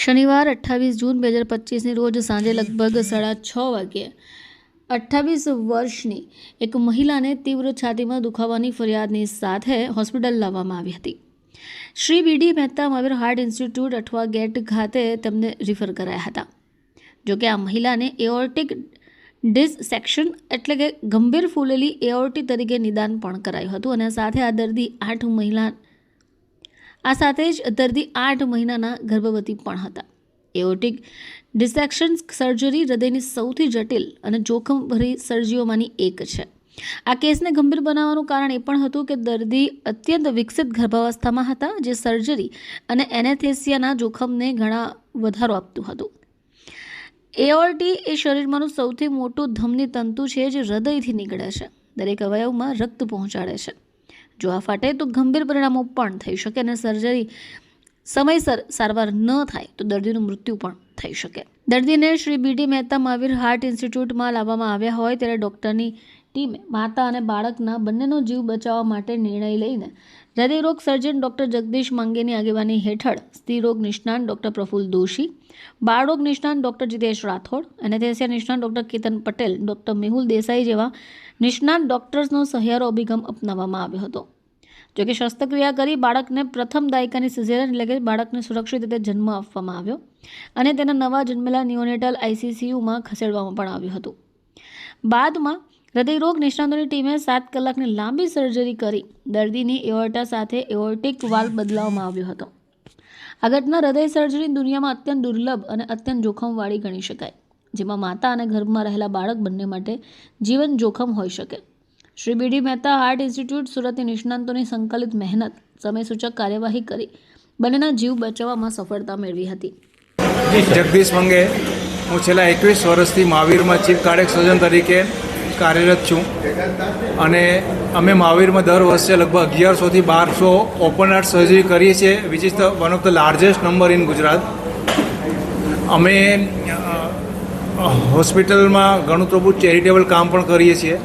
શનિવાર અઠ્ઠાવીસ જૂન બે હજાર પચીસની રોજ સાંજે લગભગ સાડા છ વાગ્યે. અઠ્ઠાવીસ વર્ષની એક મહિલાને તીવ્ર છાતીમાં દુખાવાની ફરિયાદની સાથે હોસ્પિટલ લાવવામાં આવી હતી. Shri BD Mehta Mahavir heart institute Athwa gate ખાતે તેમને રિફર કરાયા હતા. જોકે આ મહિલાને એઓર્ટિક ડિસસેક્શન એટલે કે ગંભીર ફૂલેલી એઓર્ટી તરીકે નિદાન પણ કરાયું હતું અને સાથે આ દર્દી આઠ મહિલા આ સાથે જ દર્દી આઠ મહિનાના ગર્ભવતી પણ હતા. એઓટિક ડિસેક્શન સર્જરી હૃદયની સૌથી જટિલ અને જોખમભરી સર્જરીઓમાંની એક છે. આ કેસને ગંભીર બનાવવાનું કારણ એ પણ હતું કે દર્દી અત્યંત વિકસિત ગર્ભાવસ્થામાં હતા, જે સર્જરી અને એનેથેસિયાના જોખમને ઘણા વધારો આપતું હતું. એઓર્ટી એ શરીરમાંનું સૌથી મોટું ધમની તંતુ છે, જે હૃદયથી નીકળે છે. દરેક અવયવમાં રક્ત પહોંચાડે છે. જો આ ફાટે તો ગંભીર પરિણામો પણ થઈ શકે અને સર્જરી સમયસર સારવાર ન થાય તો દર્દીનું મૃત્યુ પણ થઈ શકે. દર્દીને શ્રી બીડી મહેતા મહાવીર હાર્ટ ઇન્સ્ટિટ્યૂટમાં લાવવામાં આવ્યા હોય ત્યારે ડૉક્ટરની ટીમે માતા અને બાળકના બંનેનો જીવ બચાવવા માટે નિર્ણય લઈને હૃદયરોગ સર્જન ડૉક્ટર જગદીશ માંગેની આગેવાની હેઠળ સ્ત્રીરોગ નિષ્ણાંત ડૉક્ટર પ્રફુલ દોશી, બાળરોગ નિષ્ણાંત ડૉક્ટર જીતેશ રાઠોડ એનેસ્થેસિયા નિષ્ણાંત ડૉક્ટર કેતન પટેલ, ડૉક્ટર મેહુલ દેસાઈ જેવા નિષ્ણાંત ડૉક્ટર્સનો સહિયારો અભિગમ અપનાવવામાં આવ્યો હતો. જોકે શસ્ત્રક્રિયા કરી બાળકને પ્રથમ દાયકાની સિઝેરિયન એટલે કે બાળકને સુરક્ષિત રીતે જન્મ આપવામાં આવ્યો અને તેના નવા જન્મેલા નિયોનેટલ આઈસીસીયુમાં ખસેડવામાં પણ આવ્યું હતું. બાદમાં હૃદયરોગ નિષ્ણાતોની ટીમે સાત કલાકની લાંબી સર્જરી કરી. દર્દીની એઓર્ટા સાથે એઓર્ટિક વાલ્વ બદલાવવામાં આવ્યો હતો. આ ઘટના હૃદય સર્જરી દુનિયામાં અત્યંત દુર્લભ અને અત્યંત જોખમવાળી ગણી શકાય, જેમાં માતા અને ગર્ભમાં રહેલા બાળક બંને માટે જીવન જોખમ હોઈ શકે. Shri BD Mehta heart institute સુરતની નિષ્ણાંતોની સંકલિત મહેનત, સમયસૂચક કાર્યવાહી કરી, બંનેના જીવ બચાવવામાં સફળતા મેળવી હતી. જગદીશ મંગે, હું છેલ્લા એકવીસ વર્ષથી મહાવીરમાં ચીફ કાર્ડિયક સર્જન તરીકે કાર્યરત છું. અને અમે મહાવીરમાં દર વર્ષે લગભગ અગિયારસોથી બારસો ઓપન હાર્ટ સર્જરી કરીએ છીએ which is the one of the largest number in Gujarat. અમે હોસ્પિટલમાં ઘણું તો ચેરિટેબલ કામ પણ કરીએ છીએ.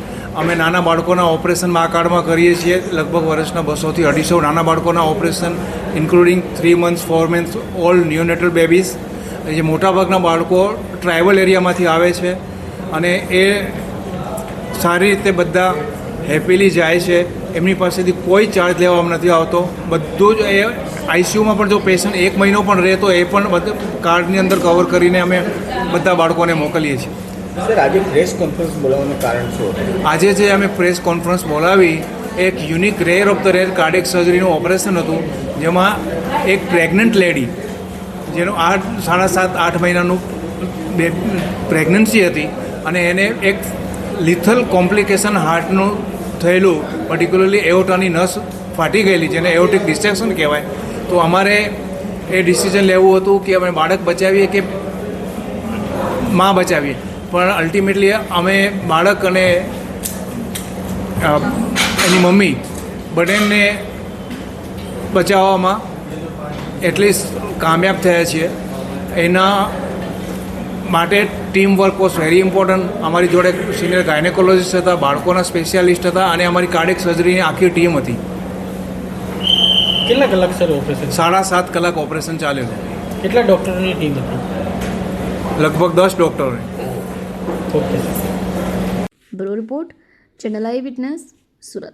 અમે નાના બાળકોના ઓપરેશન મા કાર્ડમાં કરીએ છીએ. લગભગ વર્ષના બસોથી અઢીસો નાના બાળકોના operation including three months four months all neonatal babies જે મોટાભાગના બાળકો ટ્રાઇબલ એરિયામાંથી આવે છે. અને એ સારી રીતે બધા હેપીલી જાય છે. એમની પાસેથી કોઈ ચાર્જ લેવામાં નથી આવતો. બધું જ એ આઈસીયુમાં પણ જો પેશન્ટ એક મહિનો પણ રહે તો એ પણ કાર્ડની અંદર કવર કરીને અમે બધા બાળકોને મોકલીએ છીએ. સર આજે પ્રેસ કોન્ફરન્સ બોલાવવાનું કારણ શું આજે જે અમે પ્રેસ કોન્ફરન્સ બોલાવી એક unique rare of the rare cardiac સર્જરીનું operation હતું જેમાં એક પ્રેગ્નન્ટ લેડી જેનું આઠ સાડા સાત આઠ મહિનાનું બે પ્રેગ્નન્સી હતી અને એને એક લિથલ કોમ્પ્લિકેશન હાર્ટનું થયેલું પર્ટિક્યુલરલી એઓટાની નસ ફાટી ગયેલી, જેને એઓટિક ડિસ્ટ્રેક્શન કહેવાય, તો અમારે એ ડિસિઝન લેવું હતું કે અમે બાળક બચાવીએ કે માં બચાવીએ. પણ અલ્ટિમેટલી અમે બાળક અને એની મમ્મી બંનેને બચાવવામાં એટલીસ્ટ કામયાબ થયા છીએ. એના માટે team work was very important અમારી જોડે સિનિયર ગાયનેકોલોજીસ્ટ હતા બાળકોના સ્પેશિયાલિસ્ટ હતા અને અમારી કાર્ડિક સર્જરીની આખી ટીમ હતી. કેટલા કલાક સર ઓપરેશન સાડા સાત કલાક ઓપરેશન ચાલ્યું. કેટલા ડૉક્ટરોની ટીમ હતી? લગભગ દસ ડૉક્ટરોની okay bureau report channel eye witness Surat.